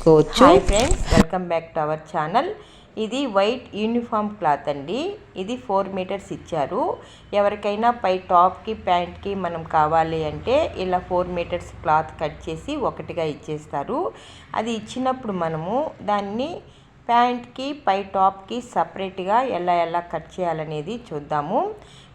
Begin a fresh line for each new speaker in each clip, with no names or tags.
తెచ్చుకోవచ్చు.
Hi friends welcome back to our channel ఇది white uniform cloth అండి. ఇది ఫోర్ మీటర్స్ ఇచ్చారు. ఎవరికైనా పై టాప్కి ప్యాంట్కి మనం కావాలి అంటే ఇలా ఫోర్ మీటర్స్ క్లాత్ కట్ చేసి ఒకటిగా ఇచ్చేస్తారు. అది ఇచ్చినప్పుడు మనము దాన్ని ప్యాంట్కి పై టాప్కి సపరేట్గా ఎలా ఎలా కట్ చేయాలనేది చూద్దాము.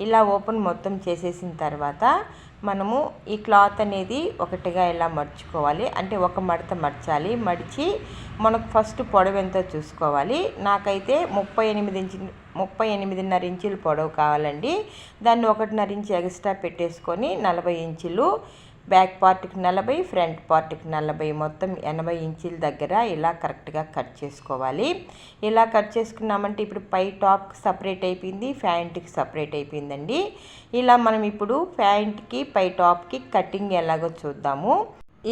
ఇలా ఓపెన్ మొత్తం చేసేసిన తర్వాత మనము ఈ క్లాత్ అనేది ఒకటిగా ఇలా మడుచుకోవాలి. అంటే ఒక మడత మడచాలి. మడిచి మనకు ఫస్ట్ పొడవు ఎంతో చూసుకోవాలి. నాకైతే ముప్పై ఎనిమిది ఇంచు ముప్పై ఎనిమిదిన్నర ఇంచులు పొడవు కావాలండి. దాన్ని ఒకటిన్నర ఇంచు ఎక్స్ట్రా పెట్టేసుకొని నలభై ఇంచులు బ్యాక్ పార్ట్కి నలభై ఫ్రంట్ పార్ట్కి నలభై. మొత్తం ఎనభై ఇంచుల దగ్గర ఇలా కరెక్ట్గా కట్ చేసుకోవాలి. ఇలా కట్ చేసుకున్నామంటే ఇప్పుడు పై టాప్కి సపరేట్ అయిపోయింది ప్యాంట్కి సపరేట్ అయిపోయిందండి. ఇలా మనం ఇప్పుడు ప్యాంట్కి పై టాప్కి కటింగ్ ఎలాగో చూద్దాము.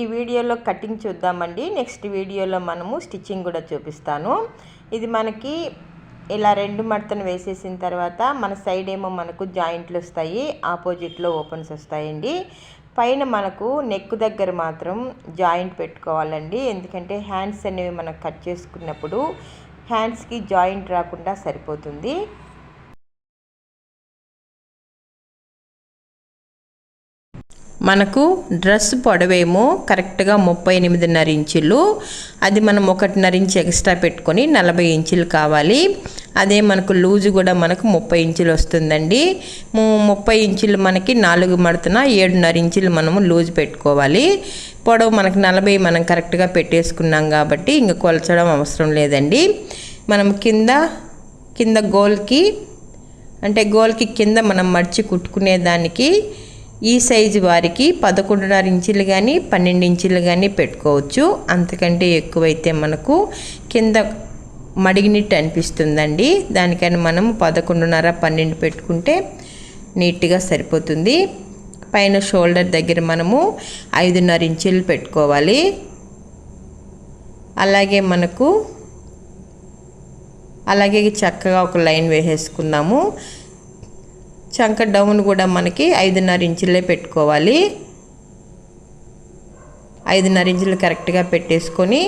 ఈ వీడియోలో కటింగ్ చూద్దామండి. నెక్స్ట్ వీడియోలో మనము స్టిచ్చింగ్ కూడా చూపిస్తాను. ఇది మనకి ఇలా రెండు మడతను వేసేసిన తర్వాత మన సైడ్ ఏమో మనకు జాయింట్లు వస్తాయి ఆపోజిట్లో ఓపెన్స్ వస్తాయండి. పైన మనకు నెక్ దగ్గర మాత్రం జాయింట్ పెట్టుకోవాలండి. ఎందుకంటే హ్యాండ్స్ అనేవి మనం కట్ చేసుకున్నప్పుడు హ్యాండ్స్కి జాయింట్ రాకుండా సరిపోతుంది.
మనకు డ్రెస్ పొడవేమో కరెక్ట్గా ముప్పై ఎనిమిదిన్నర ఇంచులు. అది మనం ఒకటిన్నర ఇంచు ఎక్స్ట్రా పెట్టుకొని నలభై ఇంచులు కావాలి. అదే మనకు లూజు కూడా మనకు ముప్పై ఇంచులు వస్తుందండి. ముప్పై ఇంచులు మనకి నాలుగు మడతన ఏడున్నర ఇంచులు మనము లూజ్ పెట్టుకోవాలి. పొడవు మనకు నలభై మనం కరెక్ట్గా పెట్టేసుకున్నాం కాబట్టి ఇంక కొలచడం అవసరం లేదండి. మనం కింద కింద గోల్కి అంటే గోల్కి కింద మనం మడిచి కుట్టుకునే దానికి ఈ సైజు వారికి పదకొండున్నర ఇంచులు కానీ పన్నెండు ఇంచులు కానీ పెట్టుకోవచ్చు. అంతకంటే ఎక్కువైతే మనకు కింద మడిగినట్టు అనిపిస్తుందండి. దానికని మనం పదకొండున్నర పన్నెండు పెట్టుకుంటే నీట్గా సరిపోతుంది. పైన షోల్డర్ దగ్గర మనము ఐదున్నర ఇంచులు పెట్టుకోవాలి. అలాగే మనకు అలాగే చక్కగా ఒక లైన్ వేసేసుకుందాము. చంక డౌన్ కూడా మనకి ఐదున్నర ఇంచులే పెట్టుకోవాలి. ఐదున్నర ఇంచులు కరెక్ట్గా పెట్టేసుకొని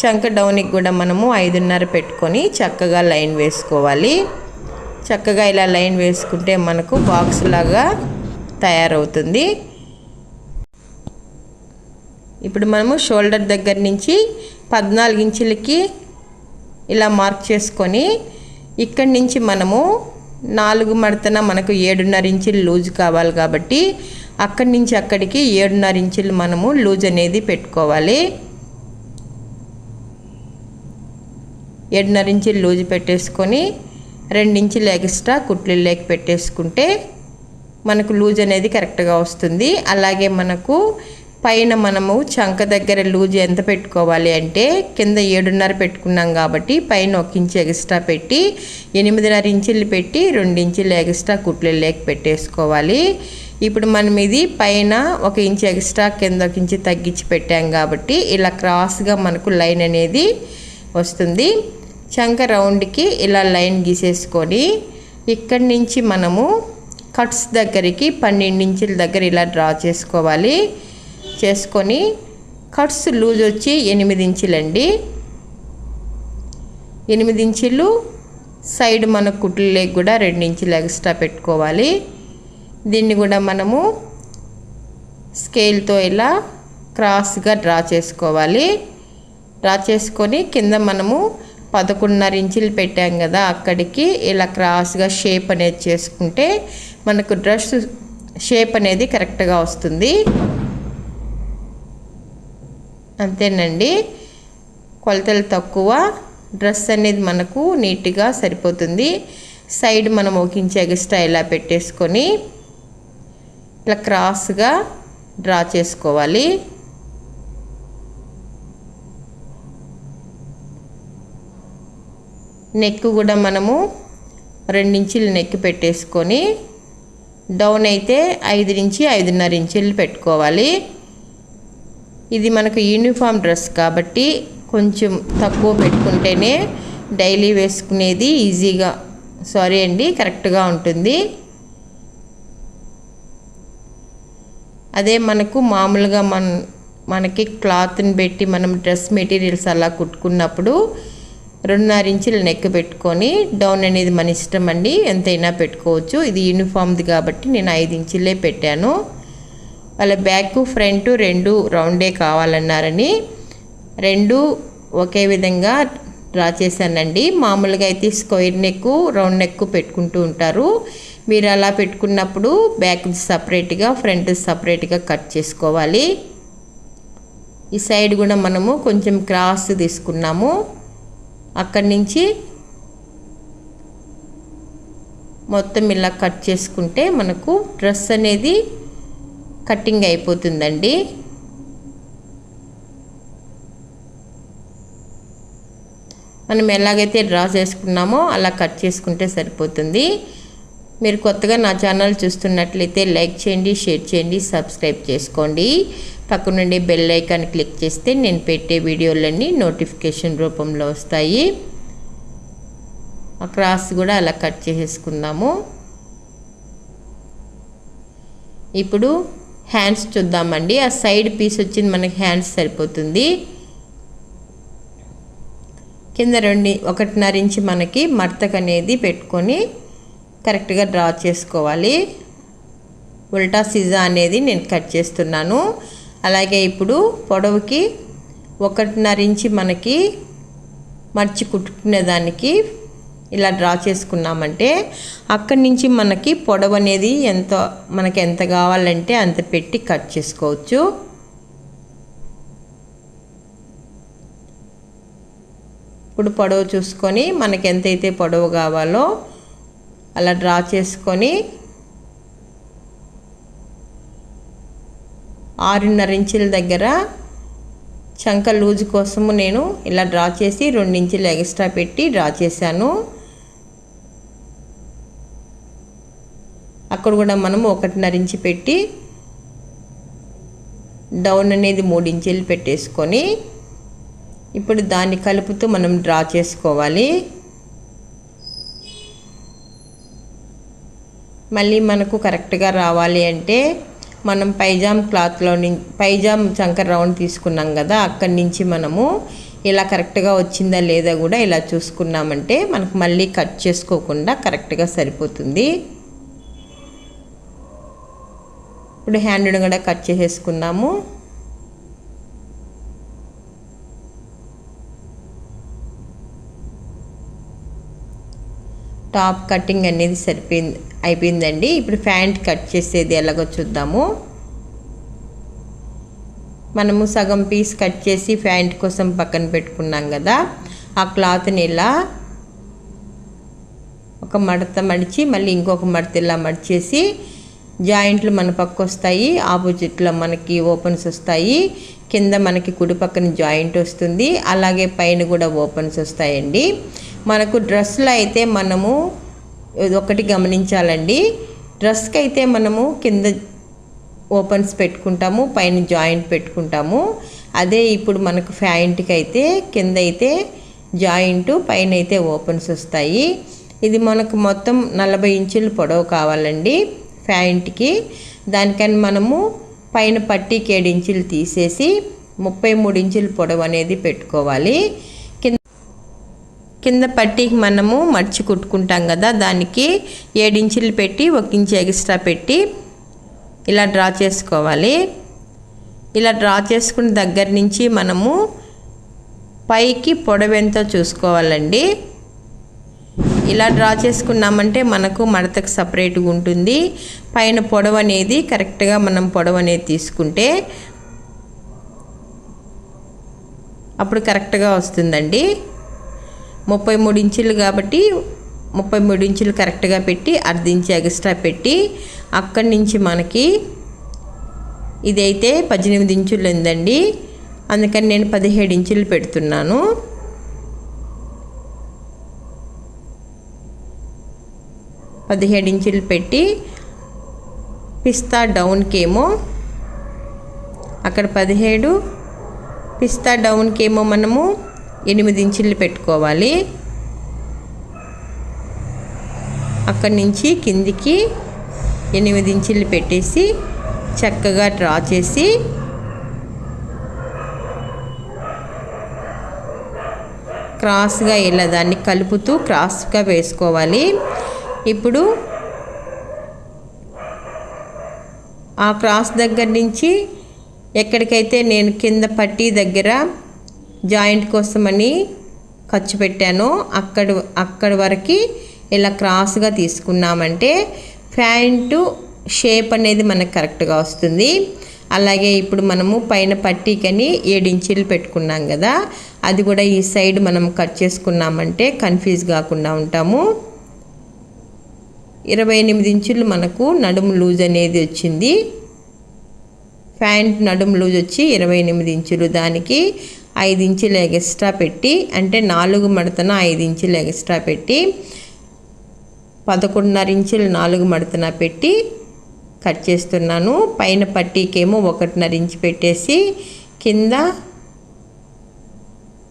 చంక డౌన్కి కూడా మనము ఐదున్నర పెట్టుకొని చక్కగా లైన్ వేసుకోవాలి. చక్కగా ఇలా లైన్ వేసుకుంటే మనకు బాక్స్ లాగా తయారవుతుంది. ఇప్పుడు మనము షోల్డర్ దగ్గర నుంచి పద్నాలుగు ఇంచులకి ఇలా మార్క్ చేసుకొని ఇక్కడి నుంచి మనము నాలుగు మడతన మనకు ఏడున్నర ఇంచులు లూజ్ కావాలి కాబట్టి అక్కడి నుంచి అక్కడికి ఏడున్నర ఇంచులు మనము లూజ్ అనేది పెట్టుకోవాలి. ఏడున్నర ఇంచులు లూజ్ పెట్టేసుకొని రెండించులు ఎక్స్ట్రా కుట్లు లేక పెట్టేసుకుంటే మనకు లూజ్ అనేది కరెక్ట్గా వస్తుంది. అలాగే మనకు పైన మనము చంక దగ్గర లూజ్ ఎంత పెట్టుకోవాలి అంటే కింద ఏడున్నర పెట్టుకున్నాం కాబట్టి పైన ఒక ఇంచు ఎక్స్ట్రా పెట్టి ఎనిమిదిన్నర ఇంచులు పెట్టి రెండు ఇంచులు ఎక్స్ట్రా కుట్లు లేక పెట్టేసుకోవాలి. ఇప్పుడు మనం ఇది పైన ఒక ఇంచు ఎక్స్ట్రా కింద ఒక ఇంచు తగ్గించి పెట్టాం కాబట్టి ఇలా క్రాస్గా మనకు లైన్ అనేది వస్తుంది. చంక రౌండ్కి ఇలా లైన్ గీసేసుకొని ఇక్కడి నుంచి మనము కట్స్ దగ్గరికి పన్నెండు ఇంచుల దగ్గర ఇలా డ్రా చేసుకోవాలి. చేసుకొని కట్స్ లూజ్ వచ్చి ఎనిమిది ఇంచులండి. ఎనిమిది ఇంచులు సైడ్ మన కుట్లకి కూడా రెండు ఇంచులు ఎక్స్ట్రా పెట్టుకోవాలి. దీన్ని కూడా మనము స్కేల్తో ఇలా క్రాస్గా డ్రా చేసుకోవాలి. డ్రా చేసుకొని కింద మనము పదకొండున్నర ఇంచులు పెట్టాం కదా అక్కడికి ఇలా క్రాస్గా షేప్ అనేది చేసుకుంటే మనకు డ్రెస్ షేప్ అనేది కరెక్ట్గా వస్తుంది. అంతేనండి. కొలతలు తక్కువ డ్రెస్ అనేది మనకు నీట్గా సరిపోతుంది. సైడ్ మనం ఒక ఇంచ్ ఎక్స్ట్రా ఇలా పెట్టేసుకొని ఇట్లా క్రాస్గా డ్రా చేసుకోవాలి. నెక్ కూడా మనము రెండించులు నెక్ పెట్టేసుకొని డౌన్ అయితే ఐదు నుంచి ఐదున్నర ఇంచులు పెట్టుకోవాలి. ఇది మనకు యూనిఫామ్ డ్రెస్ కాబట్టి కొంచెం తక్కువ పెట్టుకుంటేనే డైలీ వేసుకునేది ఈజీగా సారీ అండి కరెక్ట్గా ఉంటుంది. అదే మనకు మామూలుగా మన మనకి క్లాత్ని పెట్టి మనం డ్రెస్ మెటీరియల్స్ అలా కుట్టుకున్నప్పుడు రెండున్నర ఇంచులు నెక్ పెట్టుకొని డౌన్ అనేది మన ఇష్టం అండి ఎంతైనా పెట్టుకోవచ్చు. ఇది యూనిఫామ్ది కాబట్టి నేను ఐదు ఇంచులే పెట్టాను. వాళ్ళ బ్యాక్ ఫ్రంట్ రెండు రౌండే కావాలన్నారని రెండు ఒకే విధంగా డ్రా చేశానండి. మామూలుగా అయితే స్క్వేర్ నెక్ రౌండ్ నెక్ పెట్టుకుంటూ ఉంటారు. మీరు అలా పెట్టుకున్నప్పుడు బ్యాక్ సపరేట్గా ఫ్రంట్ సపరేట్గా కట్ చేసుకోవాలి. ఈ సైడ్ కూడా మనము కొంచెం క్రాస్ తీసుకున్నాము. అక్కడి నుంచి మొత్తం ఇలా కట్ చేసుకుంటే మనకు డ్రెస్ అనేది కటింగ్ అయిపోతుందండి. మనం ఎలాగైతే డ్రా చేసుకున్నామో అలా కట్ చేసుకుంటే సరిపోతుంది. మీరు కొత్తగా నా ఛానల్ చూస్తున్నట్లయితే లైక్ చేయండి షేర్ చేయండి సబ్స్క్రైబ్ చేసుకోండి. పక్కనుండి బెల్ ఐకాన్ క్లిక్ చేస్తే నేను పెట్టే వీడియోలన్నీ నోటిఫికేషన్ రూపంలో వస్తాయి. ఆ క్రాస్ కూడా అలా కట్ చేసేసుకుందాము. ఇప్పుడు హ్యాండ్స్ చూద్దామండి. ఆ సైడ్ పీస్ వచ్చింది మనకి హ్యాండ్స్ సరిపోతుంది. కింద రెండు ఒకటిన్నర ఇంచి మనకి మడతకు అనేది పెట్టుకొని కరెక్ట్గా డ్రా చేసుకోవాలి. ఉల్టా సిజా అనేది నేను కట్ చేస్తున్నాను. అలాగే ఇప్పుడు పొడవుకి ఒకటిన్నర ఇంచి మనకి మర్చి కుట్టుకునే దానికి ఇలా డ్రా చేసుకున్నామంటే అక్కడి నుంచి మనకి పొడవు అనేది ఎంత మనకి ఎంత కావాలంటే అంత పెట్టి కట్ చేసుకోవచ్చు. ఇప్పుడు పొడవు చూసుకొని మనకి ఎంతైతే పొడవు కావాలో అలా డ్రా చేసుకొని ఆరున్నర ఇంచుల దగ్గర చంక లూజ్ కోసము నేను ఇలా డ్రా చేసి రెండు ఇంచులు ఎక్స్ట్రా పెట్టి డ్రా చేశాను. అక్కడ కూడా మనము ఒకటిన్నర నరించి పెట్టి డౌన్ అనేది మూడు ఇంచులు పెట్టేసుకొని ఇప్పుడు దాన్ని కలుపుతూ మనం డ్రా చేసుకోవాలి. మళ్ళీ మనకు కరెక్ట్గా రావాలి అంటే మనం పైజామ్ క్లాత్లో నుంచి పైజామ్ చంకర రౌండ్ తీసుకున్నాం కదా అక్కడి నుంచి మనము ఇలా కరెక్ట్గా వచ్చిందా లేదా కూడా ఇలా చూసుకున్నామంటే మనకు మళ్ళీ కట్ చేసుకోకుండా కరెక్ట్గా సరిపోతుంది. ఇప్పుడు హ్యాండ్ కూడా కట్ చేసేసుకున్నాము. టాప్ కటింగ్ అనేది సరిపోయింది అయిపోయిందండి. ఇప్పుడు ప్యాంట్ కట్ చేసేది ఎలాగో చూద్దాము. మనము సగం పీస్ కట్ చేసి ప్యాంట్ కోసం పక్కన పెట్టుకున్నాం కదా. ఆ క్లాత్ని ఇలా ఒక మడత మడిచి మళ్ళీ ఇంకొక మడత ఇలా మడిచేసి జాయింట్లు మన పక్క వస్తాయి ఆపోజిట్లో మనకి ఓపెన్స్ వస్తాయి కింద మనకి కుడి పక్కన జాయింట్ వస్తుంది అలాగే పైన కూడా ఓపెన్స్ వస్తాయండి. మనకు డ్రెస్లో అయితే మనము ఒకటి గమనించాలండి. డ్రెస్కి అయితే మనము కింద ఓపెన్స్ పెట్టుకుంటాము పైన జాయింట్ పెట్టుకుంటాము. అదే ఇప్పుడు మనకు ఫ్యాంట్కి అయితే కింద అయితే జాయింట్ పైన అయితే ఓపెన్స్ వస్తాయి. ఇది మనకు మొత్తం నలభై ఇంచులు పొడవు కావాలండి. ప్యాంట్కి దానికని మనము పైన పట్టీకి ఏడు ఇంచులు తీసేసి ముప్పై మూడు ఇంచులు పొడవు అనేది పెట్టుకోవాలి. కింద కింద పట్టీకి మనము మర్చి కుట్టుకుంటాం కదా దానికి ఏడించులు పెట్టి ఒక ఇంచు ఎక్స్ట్రా పెట్టి ఇలా డ్రా చేసుకోవాలి. ఇలా డ్రా చేసుకున్న దగ్గర నుంచి మనము పైకి పొడవెంతో చూసుకోవాలండి. ఇలా డ్రా చేసుకున్నామంటే మనకు మడతకు సపరేట్గా ఉంటుంది. పైన పొడవు అనేది కరెక్ట్గా మనం పొడవు అనేది తీసుకుంటే అప్పుడు కరెక్ట్గా వస్తుందండి. ముప్పై మూడు ఇంచులు కాబట్టి ముప్పై మూడు ఇంచులు కరెక్ట్గా పెట్టి అర్ధ ఇంచు ఎక్స్ట్రా పెట్టి అక్కడి నుంచి మనకి ఇదైతే పద్దెనిమిది ఇంచులు ఉందండి. అందుకని నేను పదిహేడు ఇంచులు పెడుతున్నాను. పదిహేడు ఇంచులు పెట్టి పిస్తా డౌన్కేమో అక్కడ పదిహేడు పిస్తా డౌన్కేమో మనము ఎనిమిది ఇంచులు పెట్టుకోవాలి. అక్కడి నుంచి కిందికి ఎనిమిది ఇంచులు పెట్టేసి చక్కగా డ్రా చేసి క్రాస్గా ఇలా దాన్ని కలుపుతూ క్రాస్గా వేసుకోవాలి. ఇప్పుడు ఆ క్రాస్ దగ్గర నుంచి ఎక్కడికైతే నేను కింద పట్టీ దగ్గర జాయింట్ కోసమని ఖర్చు పెట్టానో అక్కడ అక్కడి వరకు ఇలా క్రాస్గా తీసుకున్నామంటే ప్యాంటు షేప్ అనేది మనకు కరెక్ట్గా వస్తుంది. అలాగే ఇప్పుడు మనము పైన పట్టీకని ఏడించీలు పెట్టుకున్నాం కదా అది కూడా ఈ సైడ్ మనం కట్ చేసుకున్నామంటే కన్ఫ్యూజ్ కాకుండా ఉంటాము. ఇరవై ఎనిమిది ఇంచులు మనకు నడుము లూజ్ అనేది వచ్చింది. ప్యాంట్ నడుము లూజ్ వచ్చి ఇరవై ఎనిమిది ఇంచులు. దానికి ఐదు ఇంచులు ఎక్స్ట్రా పెట్టి అంటే నాలుగు మడతన ఐదు ఇంచులు ఎక్స్ట్రా పెట్టి పదకొండున్నర ఇంచులు నాలుగు మడతన పెట్టి కట్ చేస్తున్నాను. పైన పట్టీకేమో ఒకటిన్నర ఇంచు పెట్టేసి కింద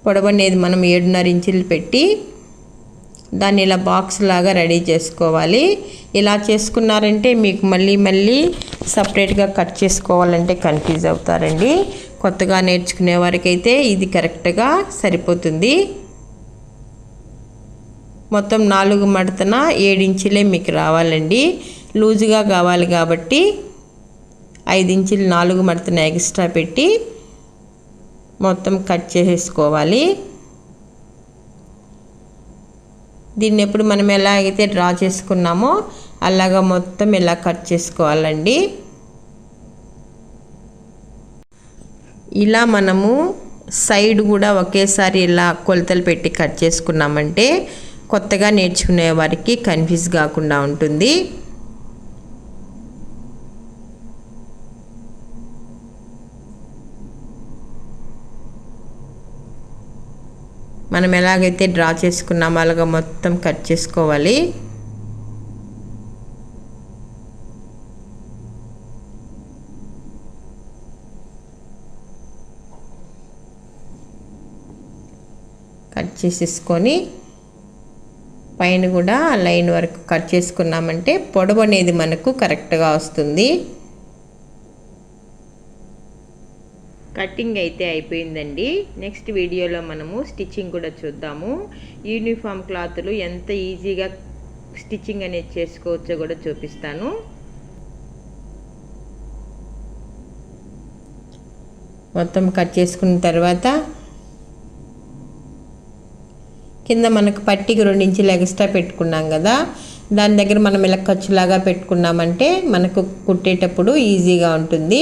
పొడవనేది మనం ఏడున్నర ఇంచులు పెట్టి దాన్ని ఇలా బాక్స్ లాగా రెడీ చేసుకోవాలి. ఇలా చేసుకున్నారంటే మీకు మళ్ళీ మళ్ళీ సపరేట్గా కట్ చేసుకోవాలంటే కన్ఫ్యూజ్ అవుతారండి. కొత్తగా నేర్చుకునే వారికైతే ఇది కరెక్ట్గా సరిపోతుంది. మొత్తం నాలుగు మడతన ఏడించులే మీకు రావాలండి. లూజుగా కావాలి కాబట్టి ఐదు ఇంచులు నాలుగు మడతన ఎక్స్ట్రా పెట్టి మొత్తం కట్ చేసేసుకోవాలి. దీన్ని ఎప్పుడు మనం ఎలా అయితే డ్రా చేసుకున్నామో అలాగా మొత్తం ఇలా కట్ చేసుకోవాలండి. ఇలా మనము సైడ్ కూడా ఒకేసారి ఇలా కొలతలు పెట్టి కట్ చేసుకున్నామంటే కొత్తగా నేర్చుకునే వారికి కన్ఫ్యూజ్ కాకుండా ఉంటుంది. మనం ఎలాగైతే డ్రా చేసుకున్నామో అలాగా మొత్తం కట్ చేసుకోవాలి. కట్ చేసేసుకొని పైన కూడా లైన్ వరకు కట్ చేసుకున్నామంటే పొడవు అనేది మనకు కరెక్ట్గా వస్తుంది. కటింగ్ అయితే అయిపోయిందండి. నెక్స్ట్ వీడియోలో మనము స్టిచ్చింగ్ కూడా చూద్దాము. యూనిఫామ్ క్లాత్లు ఎంత ఈజీగా స్టిచ్చింగ్ అనేది చేసుకోవచ్చో కూడా చూపిస్తాను. మొత్తం కట్ చేసుకున్న తర్వాత కింద మనకు పట్టికి రెండు ఇంచులు ఎక్స్ట్రా పెట్టుకున్నాం కదా. దాని దగ్గర మనం ఇలా ఖర్చులాగా పెట్టుకున్నామంటే మనకు కుట్టేటప్పుడు ఈజీగా ఉంటుంది.